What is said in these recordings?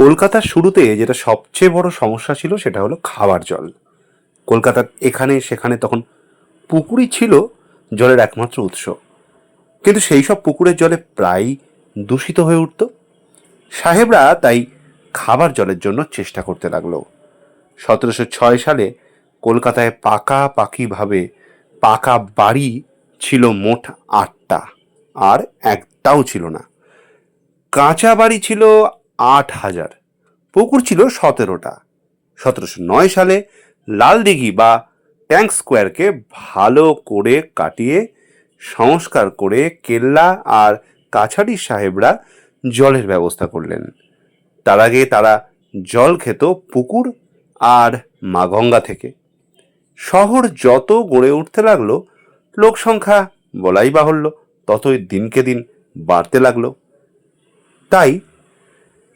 কলকাতার শুরুতে যেটা সবচেয়ে বড় সমস্যা ছিল সেটা হলো খাবার জল। কলকাতার এখানে সেখানে তখন পুকুরই ছিল জলের একমাত্র উৎস। কিন্তু সেই সব পুকুরের জলে প্রায় দূষিত হয়ে উঠত। সাহেবরা তাই খাবার জলের জন্য চেষ্টা করতে লাগল। সতেরোশো ছয় সালে কলকাতায় পাকাপাকিভাবে পাকা বাড়ি ছিল মোট আটটা, আর একটাও ছিল না। কাঁচা বাড়ি ছিল আট হাজার। পুকুর ছিল সতেরোটা। সতেরোশো নয় সালে লালদিঘি বা ট্যাঙ্ক স্কোয়ারকে ভালো করে কাটিয়ে, সংস্কার করে কেল্লা আর কাছাড়ি সাহেবরা জলের ব্যবস্থা করলেন। তার আগে তারা জল খেত পুকুর আর মা গঙ্গা থেকে। শহর যত গড়ে উঠতে লাগল, লোক সংখ্যা বলাই বাহুল্য, ততই দিনকে দিন বাড়তে লাগল। তাই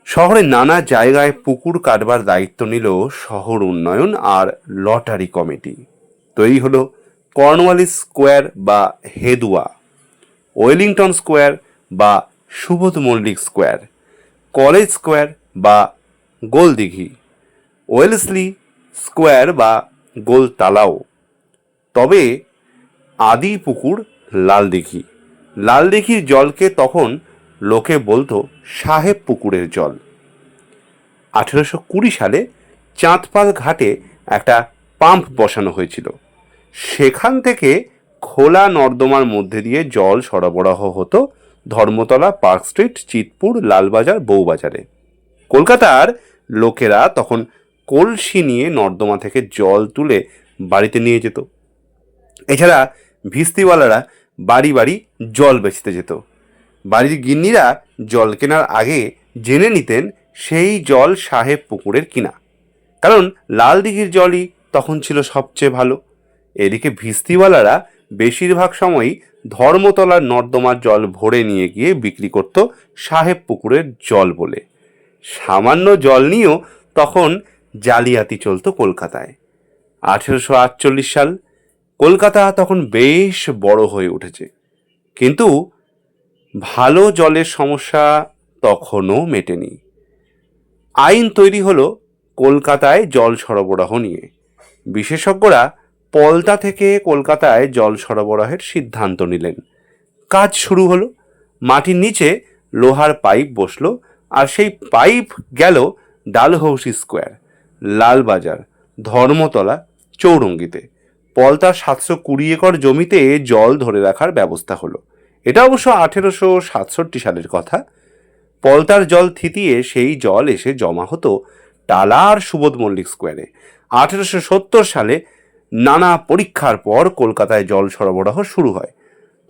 শহরের নানা জায়গায় পুকুর কাটবার দায়িত্ব নিল শহর উন্নয়ন আর লটারি কমিটি। তৈরি হলো কর্নওয়ালিস স্কোয়ার বা হেদুয়া, ওয়েলিংটন স্কোয়ার বা Subodh Mullick square, college square বা গোলদিঘি, ওয়েলসলি স্কোয়ার বা গোলতালাও। তবে আদি পুকুর লালদিঘি। লালদিঘির জলকে তখন লোকে বলতো সাহেব পুকুরের জল। আঠেরোশো কুড়ি সালে চাঁদপাল ঘাটে একটা পাম্প বসানো হয়েছিল। সেখান থেকে খোলা নর্দমার মধ্যে দিয়ে জল সরবরাহ হতো ধর্মতলা পার্ক স্ট্রিট, চিতপুর, লালবাজার, বউবাজারে। কলকাতার লোকেরা তখন কলসি নিয়ে নর্দমা থেকে জল তুলে বাড়িতে নিয়ে যেত। এছাড়া ভিস্তিওয়ালারা বাড়ি বাড়ি জল বেচতে যেত। বাড়ির গিন্নিরা জল কেনার আগে জেনে নিতেন সেই জল সাহেব পুকুরের কিনা। কারণ লাল দিঘির জলই তখন ছিল সবচেয়ে ভালো। এদিকে ভিস্তিওয়ালারা বেশিরভাগ সময়ই ধর্মতলার নর্দমার জল ভরে নিয়ে গিয়ে বিক্রি করত সাহেব পুকুরের জল বলে। সামান্য জল নিয়েও তখন জালিয়াতি চলত কলকাতায়। আঠেরোশো আটচল্লিশ সাল কলকাতা তখন বেশ বড় হয়ে উঠেছে। কিন্তু ভালো জলের সমস্যা তখনও মেটেনি। আইন তৈরি হলো কলকাতায় জল সরবরাহ নিয়ে। বিশেষজ্ঞরা পলতা থেকে কলকাতায় জল সরবরাহের সিদ্ধান্ত নিলেন। কাজ শুরু হলো, মাটির নিচে লোহার পাইপ বসল, আর সেই পাইপ গেল ডালহৌসি স্কোয়ার, লালবাজার, ধর্মতলা, চৌরঙ্গিতে। পলতার সাতশো কুড়ি একর জমিতে জল ধরে রাখার ব্যবস্থা হলো। এটা অবশ্য আঠেরোশো সাতষট্টি সালের কথা। পলতার জল থিতিয়ে সেই জল এসে জমা হতো টালার সুবোধ মল্লিক স্কোয়ারে। আঠেরোশো সত্তর সালে নানা পরীক্ষার পর কলকাতায় জল সরবরাহ শুরু হয়।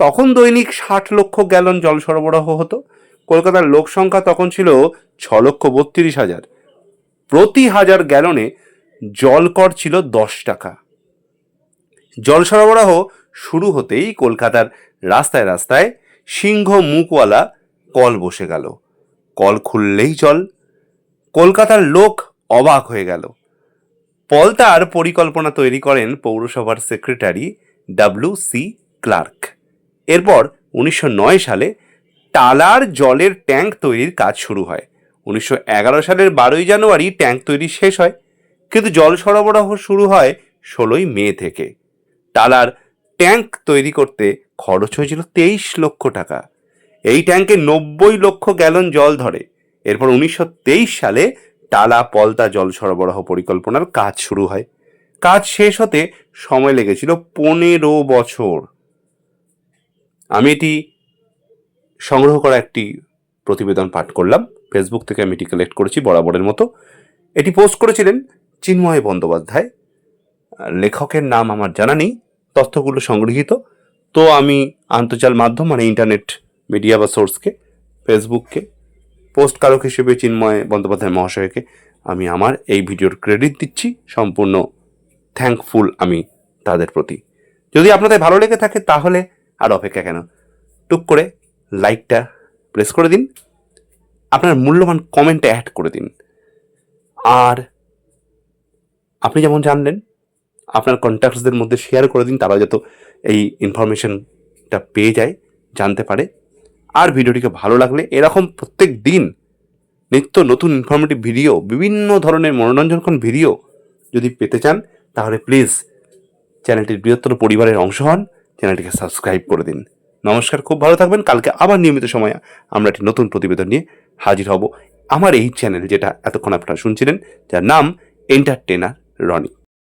তখন দৈনিক ষাট লক্ষ গ্যালন জল সরবরাহ হতো। কলকাতার লোক সংখ্যা তখন ছিল ছ লক্ষ বত্রিশ হাজার। প্রতি হাজার গ্যালনে জল কর ছিল দশ টাকা। জল সরবরাহ শুরু হতেই কলকাতার রাস্তায় রাস্তায় সিংহ মুখওয়ালা কল বসে গেল। কল খুললেই জল কলকাতার লোক অবাক হয়ে গেল। পলতার পরিকল্পনা তৈরি করেন পৌরসভার সেক্রেটারি ডাব্লিউ সি ক্লার্ক। এরপর উনিশশো নয় সালে টালার জলের ট্যাঙ্ক তৈরির কাজ শুরু হয়। উনিশশো এগারো সালের বারোই জানুয়ারি ট্যাঙ্ক তৈরি শেষ হয়। কিন্তু জল সরবরাহ শুরু হয় ষোলোই মে থেকে। টালার ট্যাঙ্ক তৈরি করতে খরচ হয়েছিল তেইশ লক্ষ টাকা। এই ট্যাঙ্কে নব্বই লক্ষ গ্যালন জল ধরে। এরপর উনিশশো তেইশ সালে টালা পলতা জল সরবরাহ পরিকল্পনার কাজ শুরু হয়। কাজ শেষ হতে সময় লেগেছিল পনেরো বছর। আমি এটি সংগ্রহ করা একটি প্রতিবেদন পাঠ করলাম। ফেসবুক থেকে আমি এটি কালেক্ট করেছি বরাবরের মতো। এটি পোস্ট করেছিলেন চিন্ময় বন্দ্যোপাধ্যায়। লেখকের নাম আমার জানা নেই। তথ্যগুলো সংগৃহীত। তো আমি আন্তর্জাল মাধ্যম মানে ইন্টারনেট মিডিয়া বা সোর্সকে, ফেসবুককে পোস্ট কারক হিসেবে চিন্ময় বন্দ্যোপাধ্যায় মহাশয়কে আমি আমার এই ভিডিওর ক্রেডিট দিচ্ছি। সম্পূর্ণ থ্যাঙ্কফুল আমি তাদের প্রতি। যদি আপনাদের ভালো লেগে থাকে তাহলে আর অপেক্ষা কেন? টুক করে লাইকটা প্রেস করে দিন। আপনার মূল্যবান কমেন্টে অ্যাড করে দিন। আর আপনি যেমন জানলেন আপনার কন্ট্যাক্টসদের মধ্যে শেয়ার করে দিন তারা যাতে এই ইনফরমেশনটা পেয়ে যায়, জানতে পারে। আর ভিডিওটিকে ভালো লাগলে এরকম প্রত্যেক দিন নিত্য নতুন ইনফরমেটিভ ভিডিও বিভিন্ন ধরনের মনোরঞ্জনক্ষণ ভিডিও যদি পেতে চান, তাহলে প্লিজ চ্যানেলটির বৃহত্তর পরিবারের অংশ হন চ্যানেলটিকে সাবস্ক্রাইব করে দিন। নমস্কার, খুব ভালো থাকবেন। কালকে আবার নিয়মিত সময়ে আমরা একটি নতুন প্রতিবেদন নিয়ে হাজির হব। আমার এই চ্যানেল যেটা এতক্ষণ আপনারা শুনছিলেন, যার নাম এন্টারটেনার রনি